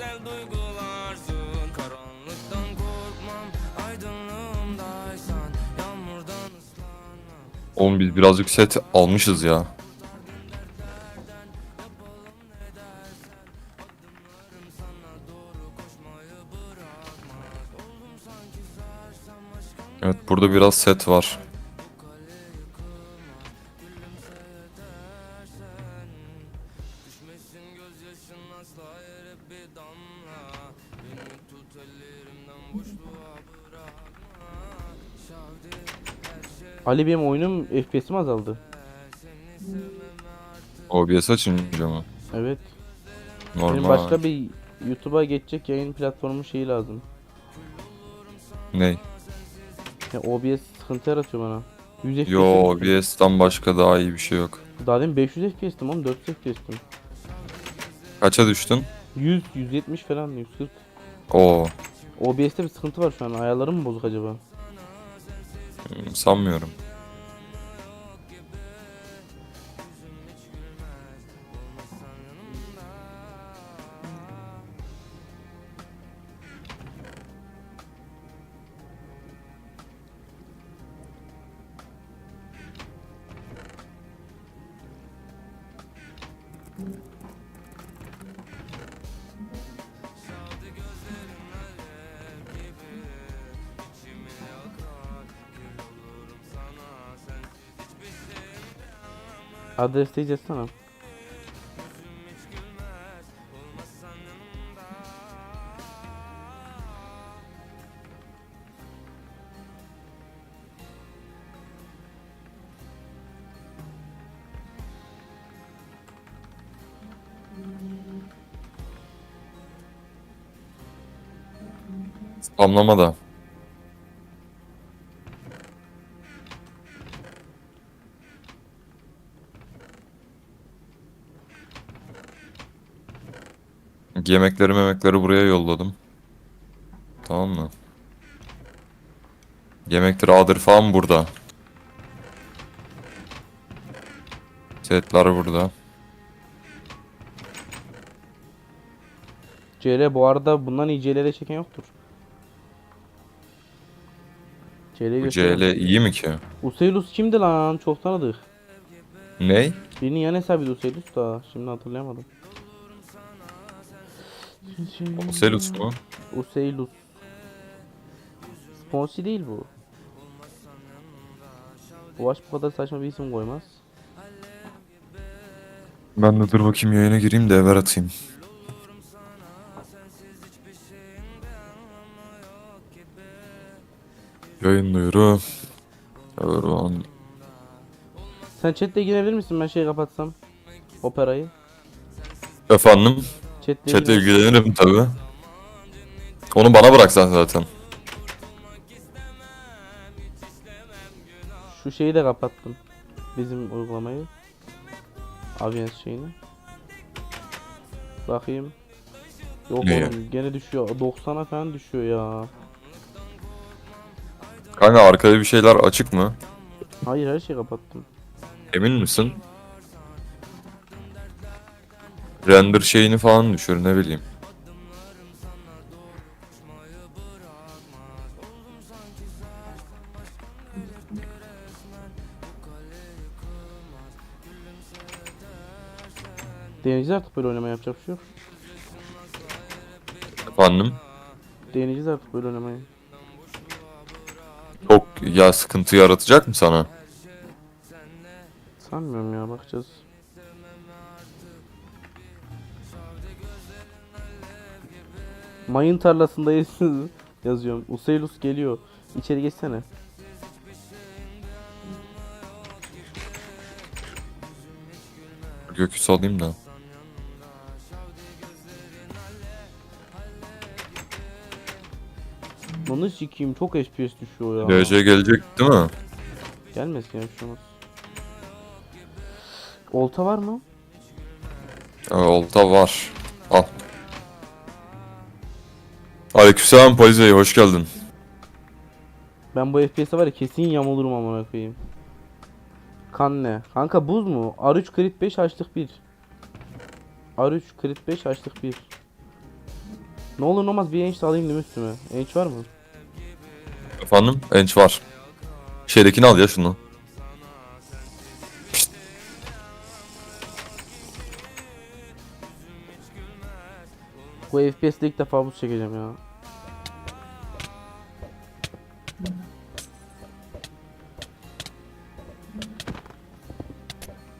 güzel duygularsın Karanlıktan korkmam aydınlığımdaysan Yağmurdan ıslanmam Oğlum biz birazcık set almışız ya. Evet burada biraz set var. Ali benim oyunum FPS'im azaldı. OBS açınca mı? Evet. Benim Normal. başka bir YouTube'a geçecek yayın platformu şeyi lazım. Ney? Ya OBS sıkıntı yaratıyor bana. 100 FPS. Yo OBS'ten başka daha iyi bir şey yok. Daha demin 500 FPS'tim oğlum 400 FPS'tim. Kaça düştün? 100, 170 falan 140. Oo OBS'te bir sıkıntı var şu an. Ayarlarım mı bozuk acaba? Sanmıyorum. Adres de yazsana. Spamlama. Yemekleri memekleri buraya yolladım. Tamam mı? Yemektir adır falan burada. Setler burada. CL bu arada bundan iyi CL'de çeken yoktur. CL'yi Bu. CL iyi mi ki? Useylus kimdi lan? Çok tanıdık. Ney? Birinin yan hesabıydı Useylus da. Şimdi hatırlayamadım. Selus mu? Useylus. Sponsi değil bu. Ulaş bu kadar saçma bir isim koymaz. Ben de dur bakayım yayına gireyim de ever atayım. Yayın duyuru. Erdoğan. Sen chatle girebilir misin ben şeyi kapatsam? Operayı. Efendim? Chatle, Chat'le ilgili- ilgilenirim tabi. Onu bana bıraksan zaten. Şu şeyi de kapattım. Bizim uygulamayı. Avians şeyini. Bakayım. Yok Neye? oğlum gene düşüyor. 90'a falan düşüyor ya. Kanka arkada bir şeyler açık mı? Hayır her şeyi kapattım. Emin misin? Render şeyini falan düşür ne bileyim. Deneyeceğiz artık böyle oynamaya yapacak bir şey yok. Efendim? Deneyeceğiz artık böyle oynamayı. Çok ya sıkıntı yaratacak mı sana? Sanmıyorum ya bakacağız. Mayın tarlasındayız yazıyorum. Useylus geliyor. İçeri geçsene. Gökü salayım da. Onu sikeyim çok FPS düşüyor ya. DC gelecek değil mi? Gelmesin ya bir şey. Olta var mı? Ee, olta var. Al. Aleykümselam Polis Bey hoş geldin. Ben bu FPS'e var ya kesin yamulurum amına koyayım. Kan ne? Kanka buz mu? R3 crit 5 açtık 1. R3 crit 5 açtık 1. Ne olur ne olmaz bir enç de alayım değil mi üstüme? Enç var mı? Efendim? Enç var. Şeydekini al ya şunu. Bu FPS'de ilk defa buz çekeceğim ya.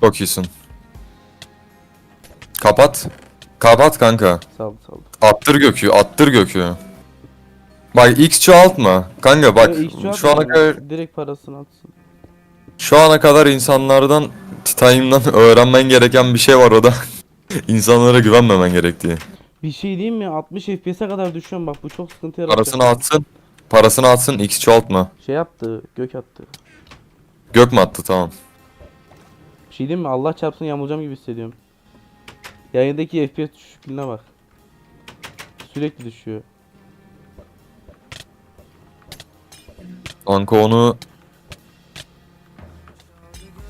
Çok iyisin. Kapat. Kapat kanka. Saldı saldı. Attır gökü, attır gökü. Bak X çoğaltma. Kanka bak ilk şu şu an- ana kadar Direkt parasını atsın. şu ana kadar insanlardan Titanium'dan öğrenmen gereken bir şey var o da insanlara güvenmemen gerektiği. Bir şey diyeyim mi? 60 FPS'e kadar düşüyorum bak bu çok sıkıntı yaratacak. Parasını atsın. Parasını atsın X çoğaltma. Şey yaptı, gök attı. Gök mü attı tamam. Bir şey diyeyim mi? Allah çarpsın yamulacağım gibi hissediyorum. Yayındaki FPS düşüklüğüne bak. Sürekli düşüyor. Kanka onu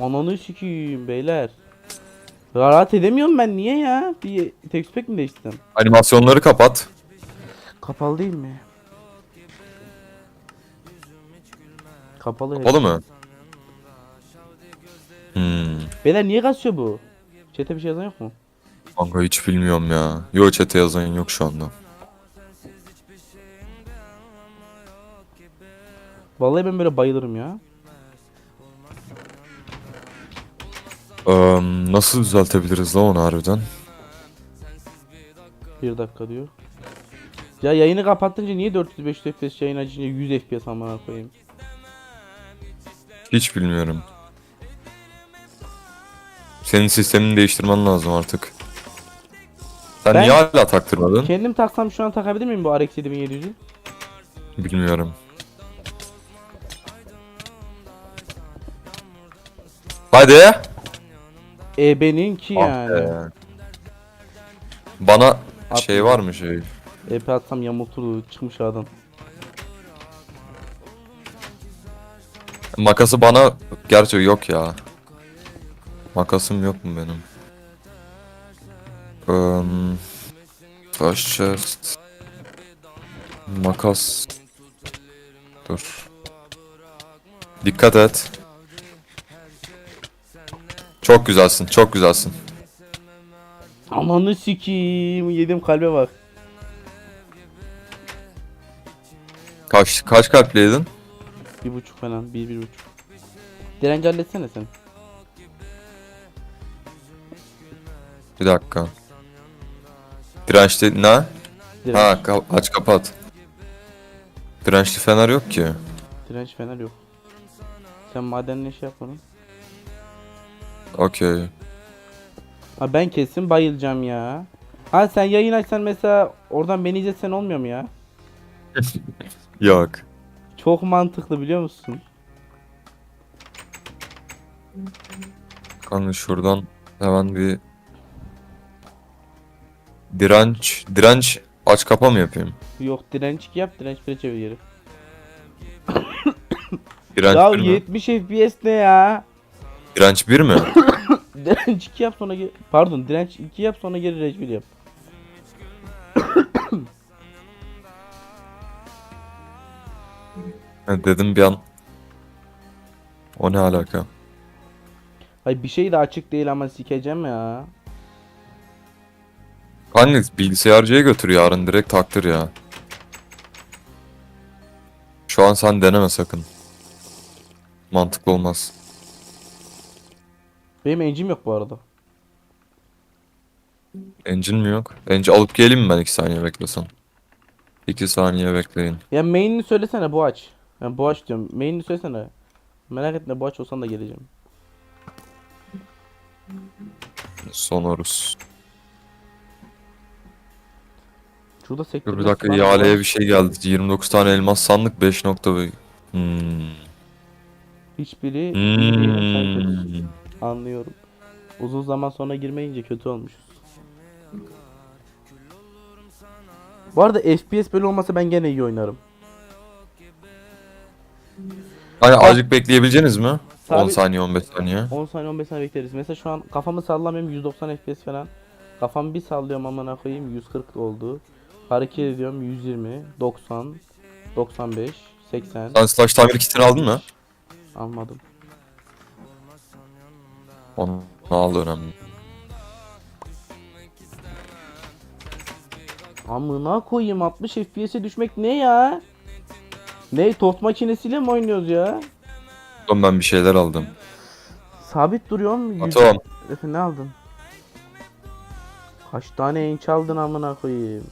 Ananı sikiyim beyler. Rahat edemiyorum ben niye ya? Bir textpack mi değiştirdim? animasyonları kapat. Kapalı değil mi? Kapalı. Kapalı mı? Hmm. Beyler niye kasıyor bu? Chat'e bir şey yazan yok mu? Kanka hiç bilmiyorum ya. Yo chat'e yazan yok şu anda. Vallahi ben böyle bayılırım ya. Nasıl düzeltebiliriz la onu harbiden? Bir dakika diyor. Ya yayını kapattınca niye 405 FPS yayın açınca 100 FPS amına koyayım? Hiç bilmiyorum. Senin sistemini değiştirmen lazım artık. Sen Ben- niye hala taktırmadın? Kendim taksam şu an takabilir miyim bu RX 7700'ü? Bilmiyorum. Hadi. E benimki Ah yani. be. Bana At- şey var mı şey? EP atsam yamulturdu çıkmış adam. Makası bana gerçi yok ya. Makasım yok mu benim? Um, flash chest. Makas. Dur. Dikkat et. Çok güzelsin, çok güzelsin. Amanı sikiyim yedim kalbe bak. Kaç kaç kalpliydin? Bir buçuk falan bir bir buçuk. Direnci halletsene sen. Bir dakika. Dirençli ne? Direnç, Ha ka- aç kapat. Dirençli fener yok ki. direnç fener yok. Sen madenle şey yap onu. Okey. Ha ben kesin bayılacağım ya. Ha sen yayın açsan mesela oradan beni izlesen olmuyor mu ya? Yok. Çok mantıklı biliyor musun? Kanka şuradan hemen bir direnç direnç aç kapa mı yapayım? Yok direnç 2 yap direnç 1'e çevir geri. Direnç Ya 1 mi? 70 FPS ne ya? Direnç 1 mi? Direnç 2 yap sonra geri... Pardon direnç 2 yap sonra geri direnç 1 yap. Ha, dedim bir an. O ne alaka? Ay bir şey de açık değil ama sikeceğim ya. Kanka bilgisayarcıya götür yarın direkt taktır ya. Şu an sen deneme sakın. Mantıklı olmaz. Benim encim yok bu arada. Engine mi yok? Engine alıp geleyim mi ben 2 saniye beklesen? 2 saniye bekleyin. Ya main'ini söylesene bu aç. Yani bu aç diyorum. Main'ini söylesene. Merak etme bu aç olsan da geleceğim. Sonorus. Şurada sektör. Dur bir dakika ihaleye bir şey geldi. 29 tane elmas sandık 5 nokta Hmm. Hiçbiri. Hmm. Anlıyorum. Uzun zaman sonra girmeyince kötü olmuşuz. Bu arada FPS böyle olmasa ben gene iyi oynarım. Hani azıcık bekleyebileceğiniz mi? 10 Sabit- saniye 15 saniye. 10 saniye 15 saniye bekleriz. Mesela şu an kafamı sallamıyorum 190 FPS falan. Kafamı bir sallıyorum amına koyayım 140 oldu. Hareket ediyorum 120, 90, 95, 80. Sen slash tamir kitini aldın mı? Almadım. Onu al önemli. Amına koyayım 60 FPS'e düşmek ne ya? Ne tost makinesiyle mi oynuyoruz ya? Oğlum ben bir şeyler aldım. Sabit duruyorum. Atom. Efe ne aldın? Kaç tane enç aldın amına koyayım?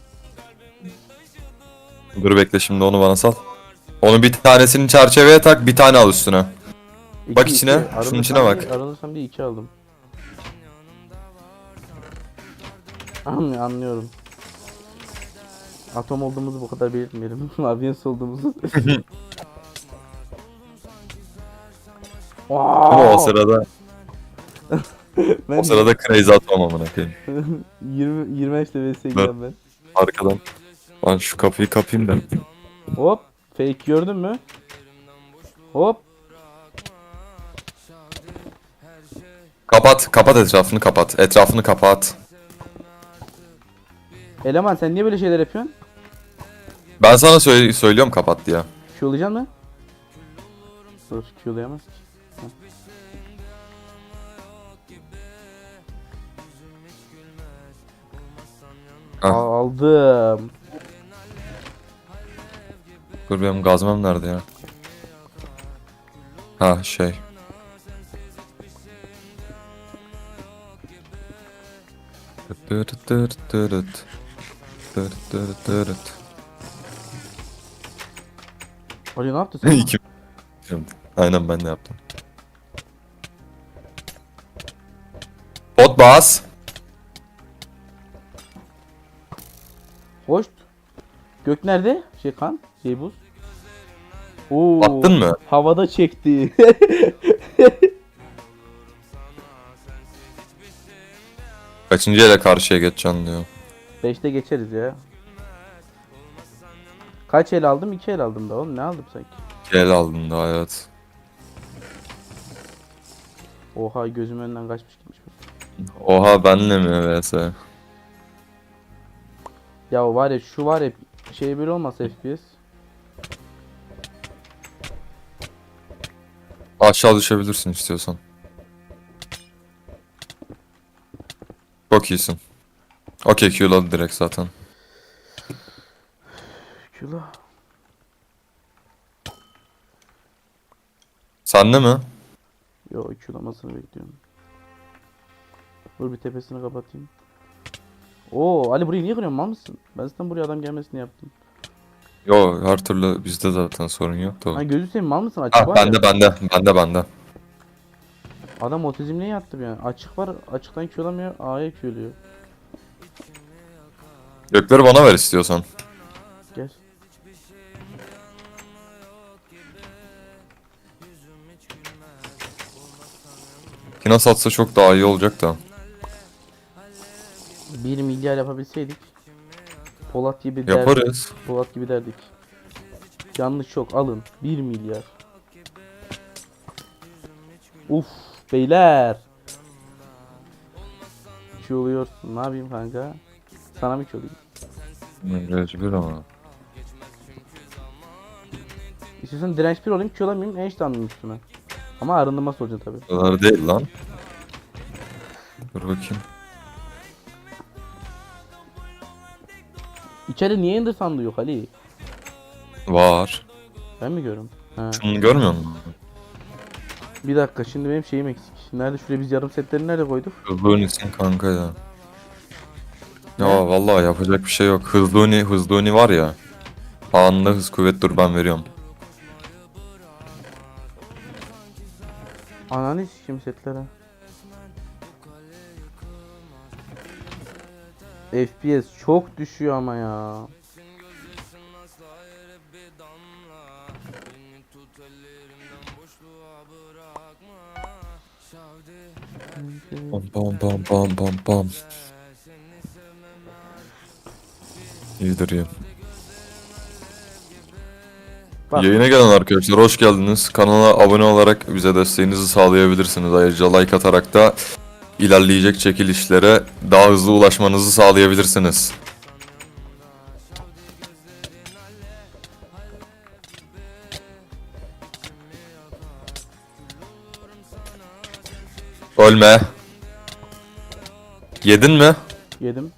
Dur bekle şimdi onu bana sal. Onu bir tanesini çerçeveye tak bir tane al üstüne. İki, Bak içine, iki. şunun içine bak. Aranırsam diye iki aldım. Anlıyorum, anlıyorum. Atom olduğumuzu bu kadar belirtmeyelim. Avians olduğumuzu. Ama o sırada ben o sırada crazy atom amına koyayım. 20 25 seviyesine giden ben. Arkadan. Ben şu kapıyı kapayım da. Hop. Fake gördün mü? Hop. Kapat, kapat etrafını kapat. Etrafını kapat. Eleman sen niye böyle şeyler yapıyorsun? Ben sana söyle söylüyorum kapat diye. Q'layacaksın mı? Dur Q'layamaz ki. Ah. Aldım. Dur benim gazmam nerede ya? Ha şey. Dırıt dırıt dırıt. Dırıt dırıt dırıt. Ali ne yaptın sen? İki. Aynen ben de yaptım. Bot bas. Hoş. Gök nerede? Şey kan. Şey buz. Oo. Attın mı? Havada çekti. Kaçıncı ele karşıya geçeceksin diyor. 5'te geçeriz ya. Kaç el aldım? 2 el aldım da oğlum. Ne aldım sanki? El aldın da evet. Oha gözüm önünden kaçmış gitmiş. Oha benle mi vs? Ya var ya şu var ya şey böyle olmasa FPS. Aşağı düşebilirsin istiyorsan. Çok iyisin. Okey Q'ladı direkt zaten. Kula. Sende mi? Yo Q'lamasını bekliyorum. Dur bir tepesini kapatayım. Oo Ali burayı niye kırıyorsun mal mısın? Ben zaten buraya adam gelmesini yaptım. Yo her türlü bizde zaten sorun yok da. Ha gözü seveyim mal mısın? Açık var ya. bende bende bende bende. Adam otizmle yattı bir yani. Açık var. Açıktan Q'lamıyor. A'ya Q'luyor. Gökleri bana ver istiyorsan. Gel. Kina satsa çok daha iyi olacak da. 1 milyar yapabilseydik. Polat gibi derdik. Yaparız. Polat gibi derdik. Yanlış çok alın. 1 milyar. Uf beyler. Q oluyorsun. Ne yapayım kanka? Sana mı Q olayım? Mecbur ama. İstiyorsan direnç 1 olayım Q olamayayım. Enişte almayayım üstüne. Ama arındırması olacak tabi. O kadar değil lan. Dur bakayım. İçeride niye Ender sandığı yok Ali? Var. Ben mi görüyorum? Ha. Şunu görmüyor musun? Bir dakika şimdi benim şeyim eksik. Nerede şuraya biz yarım setleri nerede koyduk? Hızlı oynuyorsun kanka ya. Ya vallahi yapacak bir şey yok. Hızlı oyni, hızlı oyni var ya. Anında hız kuvvet dur ben veriyorum. Ananı sikeyim setlere. FPS çok düşüyor ama ya. Bam bam bam bam bam bam. İyidir ya. Bak. Yayına gelen arkadaşlar hoş geldiniz. Kanala abone olarak bize desteğinizi sağlayabilirsiniz. Ayrıca like atarak da ilerleyecek çekilişlere daha hızlı ulaşmanızı sağlayabilirsiniz. Ölme. Yedin mi? Yedim.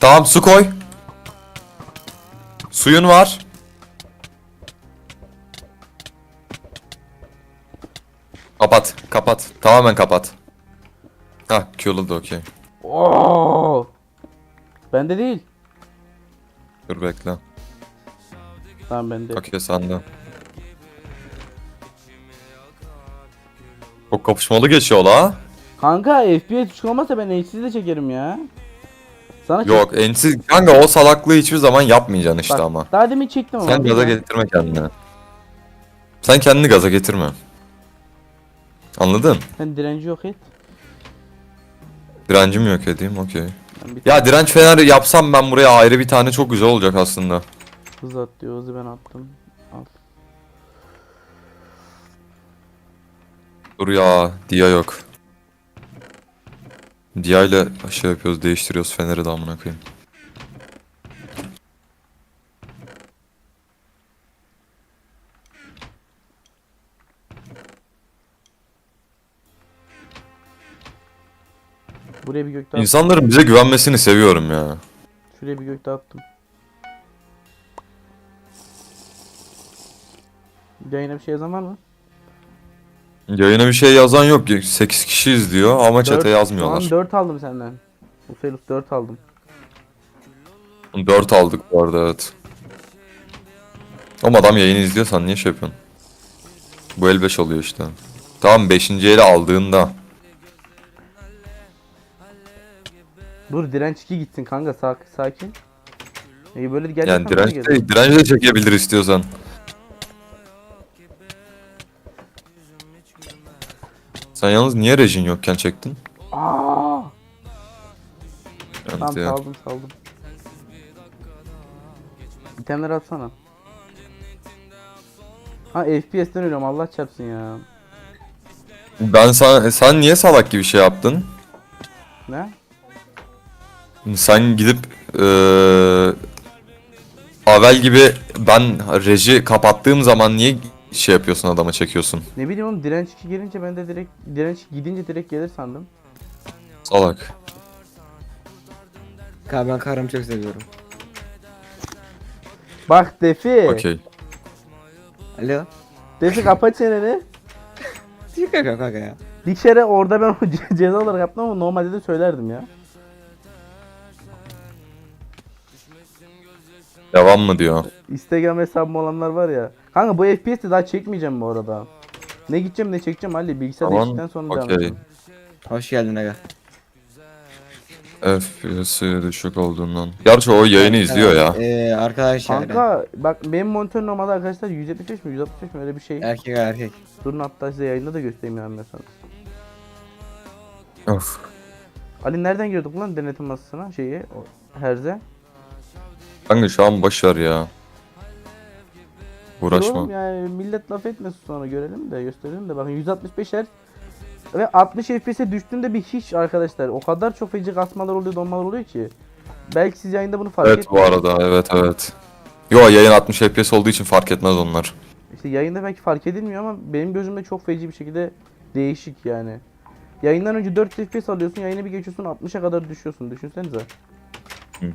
Tamam su koy. Suyun var. Kapat, kapat. Tamamen kapat. Ha, Q'lu da okey. Oo! Bende değil. Dur bekle. Tamam bende. Okey sende. Çok kapışmalı geçiyor la. Kanka FPS düşük olmazsa ben HD'si de çekerim ya. Sana çek- Yok ensiz kanka o salaklığı hiçbir zaman yapmayacaksın işte Bak, ama. Daha demin çektim ama. Sen gaza getirme kendini. Sen kendini gaza getirme. Anladın? Sen direnci yok et. Direncimi yok edeyim okey. Ben bir Ya direnç feneri yapsam ben buraya ayrı bir tane çok güzel olacak aslında. hız at diyor. Hızı ben attım. Al. Dur ya Dia yok. Dia ile şey yapıyoruz değiştiriyoruz feneri de amına koyayım. Buraya bir gökte. İnsanların bize güvenmesini seviyorum ya. Şuraya bir gökte attım. Yayına bir şey yazan var mı? Yayına bir şey yazan yok. 8 kişi izliyor ama chat'e Dört- yazmıyorlar. Tamam 4 aldım senden. Ufelus 4 aldım. 4 aldık bu arada evet. Ama adam yayını izliyorsan niye şey yapıyorsun? Bu el 5 oluyor işte. Tamam 5. eli aldığında. Dur direnç 2 gitsin kanka sak sakin. İyi böyle gerçekten Yani direnç de, direnç de çekebilir istiyorsan. Sen yalnız niye rejin yokken çektin? Aa! Tamam ya. saldım saldım. İtemleri atsana. Ha FPS'ten ölüyorum Allah çarpsın ya. Ben sana, sen niye salak gibi şey yaptın? Ne? Sen gidip eee Avel gibi ben reji kapattığım zaman niye şey yapıyorsun adama çekiyorsun? Ne bileyim oğlum direnç 2 gelince ben de direkt direnç gidince direkt gelir sandım. Salak. Kanka ben karımı çok seviyorum. Bak Defi. Okey. Alo. Defi kapa çeneni. Yok kanka kanka ya. Bir kere orada ben o ce- ceza olarak yaptım ama normalde de söylerdim ya. Devam mı diyor? Instagram hesabım olanlar var ya. Kanka bu FPS'i daha çekmeyeceğim bu arada. Ne gideceğim ne çekeceğim Ali bilgisayar Tamam. değiştikten sonra devam Okey. edeceğim. Hoş geldin aga. FPS'i düşük olduğundan. Gerçi o yayını izliyor ya. Ee, arkadaşlar. Kanka bak benim monitör normalde arkadaşlar 175 mi 165 mi öyle bir şey. Erkek erkek. Durun hatta size yayında da göstereyim yani mesela. Of. Ali nereden girdik lan denetim masasına şeyi o, herze. Kanka şu an boş ver ya. Uğraşma. Oğlum yani millet laf etmesin sonra görelim de gösterelim de bakın 165 Hz ve 60 FPS'e düştüğünde bir hiç arkadaşlar o kadar çok feci kasmalar oluyor donmalar oluyor ki. Belki siz yayında bunu fark Evet bu etmiyorsunuz. arada evet evet. Yo yayın 60 FPS olduğu için fark etmez onlar. İşte yayında belki fark edilmiyor ama benim gözümde çok feci bir şekilde değişik yani. Yayından önce 4 FPS alıyorsun, yayına bir geçiyorsun 60'a kadar düşüyorsun. Düşünsenize. Hı hı.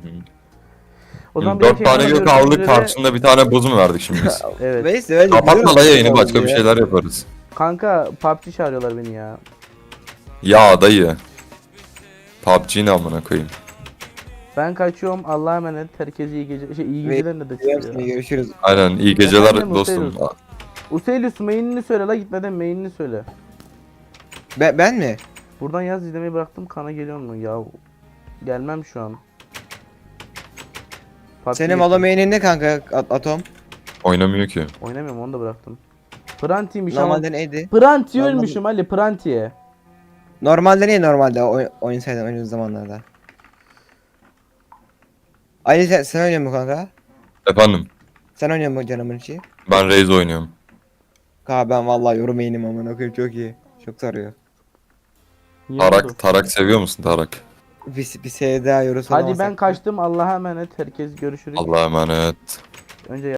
O zaman 4 bir tane şey gök aldık karşısında bir tane buz mu verdik şimdi biz? Evet. Neyse bence Kapatma la yayını başka bir şeyler yaparız. Kanka PUBG çağırıyorlar beni ya. Ya dayı. PUBG ne amına koyayım. Ben kaçıyorum. Allah'a emanet. Herkese iyi gece şey iyi geceler ne de ya. görüşürüz. Aynen iyi geceler Efendim, dostum. Uselius main'ini söyle la gitmeden main'ini söyle. Ben, ben mi? Buradan yaz izlemeyi bıraktım kana geliyor mu ya? Gelmem şu an. PUBG Senin. Valo main'in ne kanka At- Atom? Oynamıyor ki. Oynamıyorum onu da bıraktım. Pranti'ymiş ama. Normalde neydi? Pranti Normalde- ölmüşüm Ali Pranti'ye. Normalde ne normalde oy oynasaydın oynadığın zamanlarda? Ali sen, sen oynuyor musun kanka? Efendim Sen oynuyor musun canımın içi? ben Raze oynuyorum. Kanka ben vallahi yorum main'im amına koyayım çok iyi. Çok sarıyor. Niye oldu? Tarak, Tarak seviyor musun Tarak? Bir, bir sevda yorusu Hadi ben kaçtım Allah'a emanet. Herkes görüşürüz. Allah'a emanet. Önce